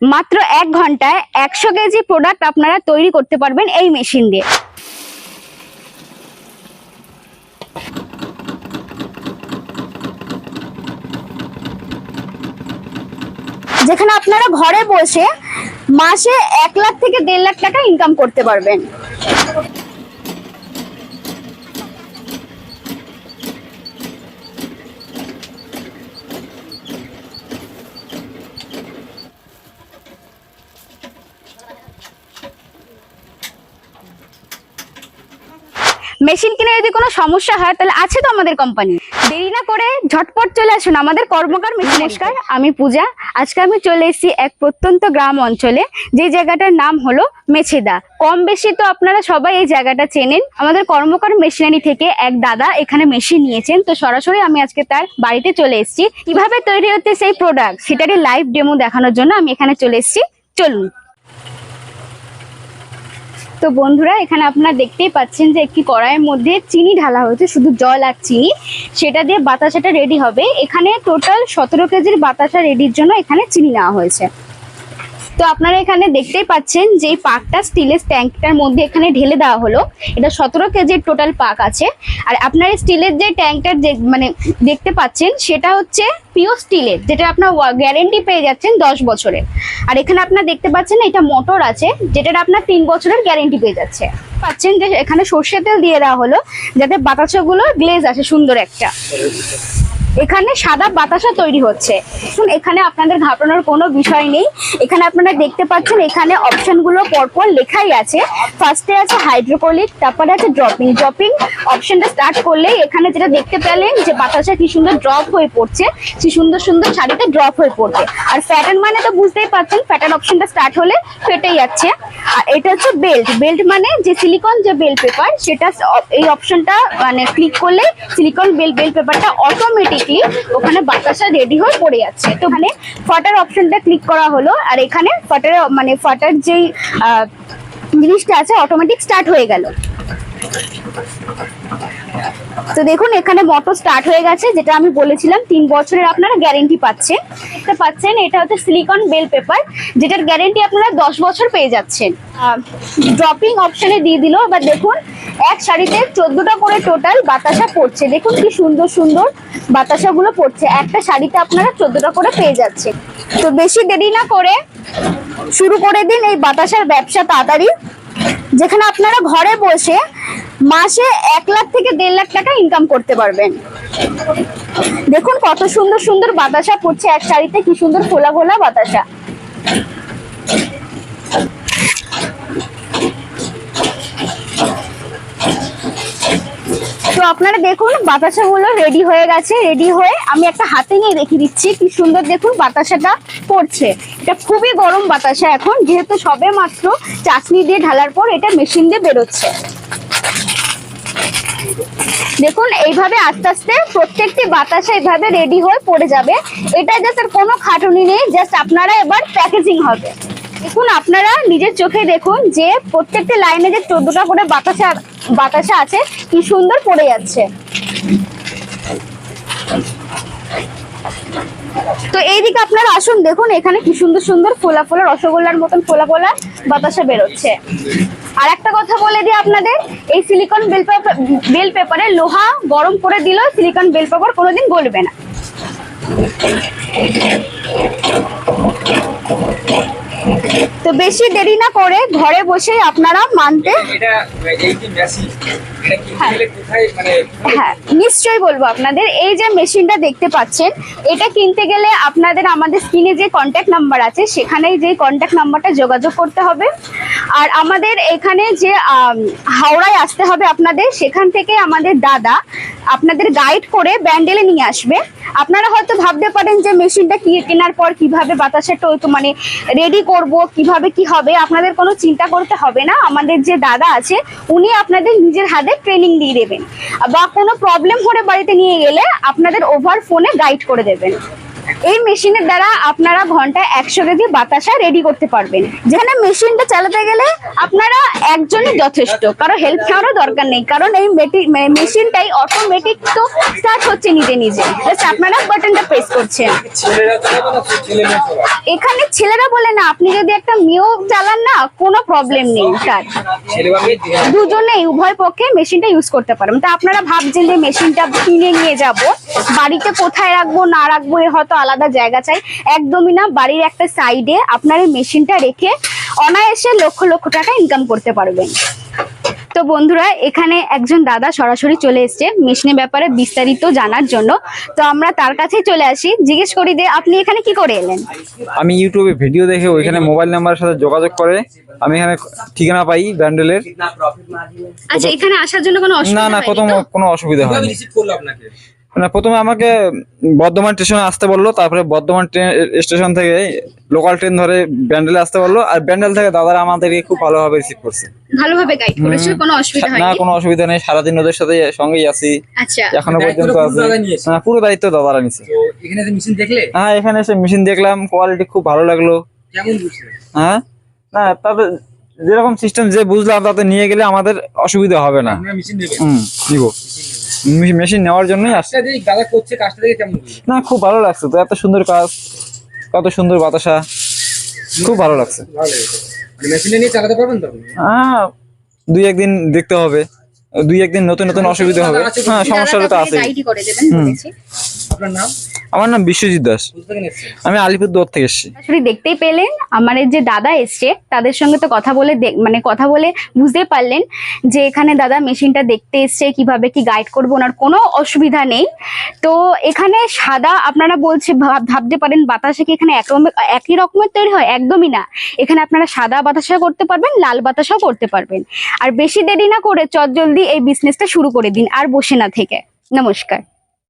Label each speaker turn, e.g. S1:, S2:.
S1: মাত্র এক ঘন্টায় একশো কেজি প্রোডাক্ট আপনারা তৈরি করতে পারবেন এই মেশিন দিয়ে। যেখানে আপনারা ঘরে বসে মাসে এক লাখ থেকে দেড় লাখ টাকা ইনকাম করতে পারবেন। মেশিন কিনে যদি কোনো সমস্যা হয় তাহলে আছে তো আমাদের কোম্পানি দেরি না করে ঝটপট চলে আসুন আমাদের কর্মকার মেশিন নমস্কার। আমি পূজা। আজকে আমি চলে এসেছি এক প্রত্যন্ত গ্রাম অঞ্চলে। যে জায়গাটার নাম হলো মেছেদা। কম বেশি তো আপনারা সবাই এই জায়গাটা চেনেন। আমাদের কর্মকার মেশিনারি থেকে এক দাদা এখানে মেশিন নিয়েছেন। তো সরাসরি আমি আজকে তার বাড়িতে চলে এসেছি। কীভাবে তৈরি হচ্ছে সেই প্রোডাক্ট সেটারই লাইভ ডেমো দেখানোর জন্য আমি এখানে চলে এসেছি। চলুন। তো বন্ধুরা, এখানে আপনারা দেখতেই পাচ্ছেন যে একটি কড়াইয়ের মধ্যে চিনি ঢালা হয়েছে, শুধু জল আর চিনি। সেটা দিয়ে বাতাসাটা রেডি হবে। এখানে টোটাল সতেরো কেজির বাতাসা রেডির জন্য এখানে চিনি নেওয়া হয়েছে। তো আপনারা এখানে দেখতেই পাচ্ছেন যে এই পাকটা স্টিলের ট্যাঙ্কটার মধ্যে এখানে ঢেলে দেওয়া হলো। এটা সতেরো কেজির টোটাল পাক আছে। আর আপনার স্টিলের যে ট্যাঙ্কটার যে মানে দেখতে পাচ্ছেন, সেটা হচ্ছে পিওর স্টিলের, যেটা আপনার গ্যারেন্টি পেয়ে যাচ্ছেন দশ বছরের। আর এখানে আপনার দেখতে পাচ্ছেন এটা মোটর আছে, যেটার আপনার তিন বছরের গ্যারেন্টি পেয়ে যাচ্ছে। পাচ্ছেন যে এখানে সর্ষে তেল দিয়ে দেওয়া হলো, যাতে বাতাসাগুলো গ্লেজ আসে সুন্দর একটা। এখানে সাদা বাতাসা তৈরি হচ্ছে। শুন এখানে আপনাদের ঘাবড়ানোর কোনো বিষয় নেই। এখানে আপনারা দেখতে পাচ্ছেন, এখানে অপশনগুলো পরপর লেখাই আছে। ফার্স্টে আছে হাইড্রোকলিক তারপরে আছে ড্রপিং ড্রপিং অপশনটা স্টার্ট করলেই এখানে যেটা দেখতে পেলেন যে বাতাসা কি সুন্দর ড্রপ হয়ে পড়ছে কি সুন্দর সুন্দর শাড়িতে ড্রপ হয়ে পড়ছে আর প্যাটার্ন মানে তো বুঝতেই পারছেন প্যাটার্ন অপশনটা স্টার্ট হলে ফেটে যাচ্ছে। আর এটা হচ্ছে বেল্ট বেল্ট মানে যে সিলিকন যে বেল্ট পেপার সেটা এই অপশনটা মানে ক্লিক করলে সিলিকন বেল বেল পেপারটা অটোমেটিকলি ওখানে বাতাসা রেডি হয়ে পড়ে যাচ্ছে। তো ওখানে ফাটার অপশনটা ক্লিক করা হলো আর এখানে ফাটার মানে ফাটার যেই জিনিসটা আছে অটোমেটিক স্টার্ট হয়ে গেল। তো দেখুন, এখানে মোটর স্টার্ট হয়ে গেছে, যেটা আমি বলেছিলাম, তিন বছরের আপনারা গ্যারেন্টি পাচ্ছেন। এটা পাচ্ছেন, এটা হচ্ছে সিলিকন বেল পেপার যেটার গ্যারেন্টি আপনারা দশ বছর পেয়ে যাচ্ছেন। ড্রপিং অপশনে দিয়ে দিল, এবার দেখুন, এক শাড়িতে চোদ্দটা করে টোটাল বাতাসা পড়ছে। দেখুন কি সুন্দর সুন্দর বাতাসাগুলো পড়ছে। একটা শাড়িতে আপনারা চোদ্দটা করে পেয়ে যাচ্ছে তো বেশি দেরি না করে শুরু করে দিন এই বাতাসার ব্যবসা তাড়াতাড়ি। যেখানে আপনারা ঘরে বসে মাসে এক লাখ থেকে দেড় লাখ টাকা ইনকাম করতে পারবেন। দেখুন কত সুন্দর সুন্দর বাতাসা পড়ছে এক শাড়িতে, কি সুন্দর খোলা খোলা বাতাসা। তো আপনারা দেখুন, বাতাসাগুলো রেডি হয়ে গেছে রেডি হয়ে আমি একটা হাতে নিয়ে রেখে দিচ্ছি, কি সুন্দর দেখুন বাতাসাটা পড়ছে। এটা খুবই গরম বাতাসা এখন, যেহেতু সবে মাত্র চাটনি দিয়ে ঢালার পর এটা মেশিন দিয়ে বেরোচ্ছে। দেখুন, এইভাবে আস্তে আস্তে প্রত্যেকটি বাতাসা এইভাবে রেডি হয়ে পড়ে যাবে। এটা জাস্ট আর কোনো খাটুনি নেই জাস্ট আপনারা এবার প্যাকেজিং হবে। দেখুন, আপনারা নিজের চোখে দেখুন যে প্রত্যেকটি লাইনে যে চোদ্দটা করে বাতাসা বাতাসা আছে, কি সুন্দর পড়ে যাচ্ছে। তো এইদিকে আপনারা আসুন, দেখুন এখানে কি সুন্দর সুন্দর ফোলা ফোলা, রসগোল্লার মতন ফোলা ফোলা। বাতাসা বেরোচ্ছে। আর একটা কথা বলে দিই আপনাদের, এই সিলিকন বেল পেপার বেল পেপারে লোহা গরম করে দিলেও সিলিকন বেল পেপার কোনোদিন গলবে না। তো বেশি দেরি না করে ঘরে বসে আপনারা মানতে হ্যাঁ।
S2: মানে
S1: হ্যাঁ নিশ্চয়ই বলব আপনাদের। এই যে মেশিনটা দেখতে পাচ্ছেন এটা কিনতে গেলে আপনাদের আমাদের স্ক্রিনে যে কন্ট্যাক্ট নাম্বার আছে সেখানেই যে কন্ট্যাক্ট নাম্বারটা যোগাযোগ করতে হবে। আর আমাদের এখানে যে হাওড়ায় আসতে হবে আপনাদের সেখান থেকে আমাদের দাদা আপনাদের গাইড করে ব্যান্ডেলে নিয়ে আসবে। আপনারা হয়তো ভাবতে পারেন যে মেশিনটা কেনার পর কীভাবে বাতাসের মানে রেডি করব, কীভাবে কি হবে, আপনাদের কোনো চিন্তা করতে হবে না। আমাদের যে দাদা আছে, উনি আপনাদের নিজের হাতে ট্রেনিং দিয়ে দেবেন। বা কোনো প্রবলেম হলে বাড়িতে নিয়ে গেলে আপনাদের ওভার ফোনে গাইড করে দেবেন। এই মেশিনের দ্বারা আপনারা ঘন্টায় একশো কেজি বাতাসা রেডি করতে পারবেন। যেখানে মেশিনটা চালাতে গেলে আপনারা একজনই যথেষ্ট। কারও হেল্প নেওয়ারও দরকার নেই। কারণ এই মেশিনটাই অটোমেটিক তো স্টার্ট হচ্ছে নিজে নিজে। Just আপনারা বাটনটা প্রেস করছেন। এখানে ছেলেরা বলে না আপনি যদি একটা মেয়েও চালান না কোনো প্রবলেম নেই তার
S2: দুজনে।
S1: দুজনেই উভয় পক্ষে মেশিনটা ইউজ করতে পারবেন তা আপনারা ভাবছেন যে মেশিনটা কিনে নিয়ে যাব? বাড়িতে কোথায় রাখব না রাখব এ হয়তো আলাদা জায়গা চাই। একদমই না বাড়ির একটা সাইডে আপনার এই মেশিনটা রেখে অনায়াসে লক্ষ লক্ষ টাকা ইনকাম করতে পারবেন। তো বন্ধুরা এখানে একজন দাদা সরাসরি চলে এসছে মেশিনের ব্যাপারে বিস্তারিত জানার জন্য। তো আমরা তার কাছেই চলে আসি। জিজ্ঞেস করি যে আপনি এখানে কি করে এলেন?
S3: আমি ইউটিউবে ভিডিও দেখে ওইখানে মোবাইল নাম্বারের সাথে যোগাযোগ করে আমি এখানে ঠিকানা পাই ব্যান্ডেলের।
S1: আচ্ছা এখানে আসার জন্য কোনো অসুবিধা
S3: না না
S1: কোনো
S3: কোনো অসুবিধা হয়নি। না প্রথমে আমাকে বর্ধমান স্টেশনে আসতে বলল তারপরে বর্ধমান ট্রেন স্টেশন থেকে লোকাল ট্রেন ধরে ব্যান্ডেলে আসতে বলল আর ব্যান্ডেল থেকে দাদারা আমাদেরকে খুব ভালোভাবে রিসিভ করছে।
S1: ভালোভাবে গাইড করেছে কোনো অসুবিধা
S3: না কোনো অসুবিধা নেই সারাদিন ওদের সাথে সঙ্গেই আছি।
S1: আচ্ছা।
S2: এখনও
S3: পর্যন্ত
S2: পুরো
S3: আছি। হ্যাঁ পুরো দায়িত্ব দাদারা নিছে
S2: এখানে যে মেশিন দেখলে?
S3: হ্যাঁ এখানে এসে মেশিন দেখলাম কোয়ালিটি খুব ভালো লাগল।
S2: কেমন বুঝলে?
S3: হ্যাঁ? না তবে যেরকম সিস্টেম যে বুঝলাম তাতে নিয়ে গেলে আমাদের অসুবিধা হবে না।
S2: মেশিন
S3: হুম নিব মেশিন নেওয়ার জন্যই আসছে।
S2: দাদা করছে কাজটা দেখে কেমন
S3: না খুব ভালো লাগছে তো এত সুন্দর কাজ কত সুন্দর বাতাসা খুব ভালো লাগছে।
S2: মানে মেশিনে নিয়ে চালাতে পারবেন তো
S3: হ্যাঁ দুই একদিন দেখতে হবে দুই একদিন নতুন নতুন অসুবিধা হবে। হ্যাঁ সমস্যা তো আছে
S2: আপনার নাম?
S3: আমার নাম বিশ্বজিৎ দাস। আমি আলিপুরদুয়ার থেকে এসেছি।
S1: সরাসরি দেখতেই পেলেন আমার যে দাদা এসছে তাদের সঙ্গে তো কথা বলে দেখ- মানে কথা বলে বুঝতে পারলেন যে এখানে দাদা মেশিনটা দেখতে এসছে কীভাবে কি গাইড করব ওনার কোনো অসুবিধা নেই। তো এখানে সাদা আপনারা বলছে ভাব- ভাবতে পারেন বাতাসে কি এখানে এক রকমের- একই রকমের তৈরি হয়? একদমই না। এখানে আপনারা সাদা বাতাসা করতে পারবেন লাল বাতাসাও করতে পারবেন। আর বেশি দেরি না করে চট জলদি এই বিজনেসটা শুরু করে দিন আর বসে না থেকে। নমস্কার।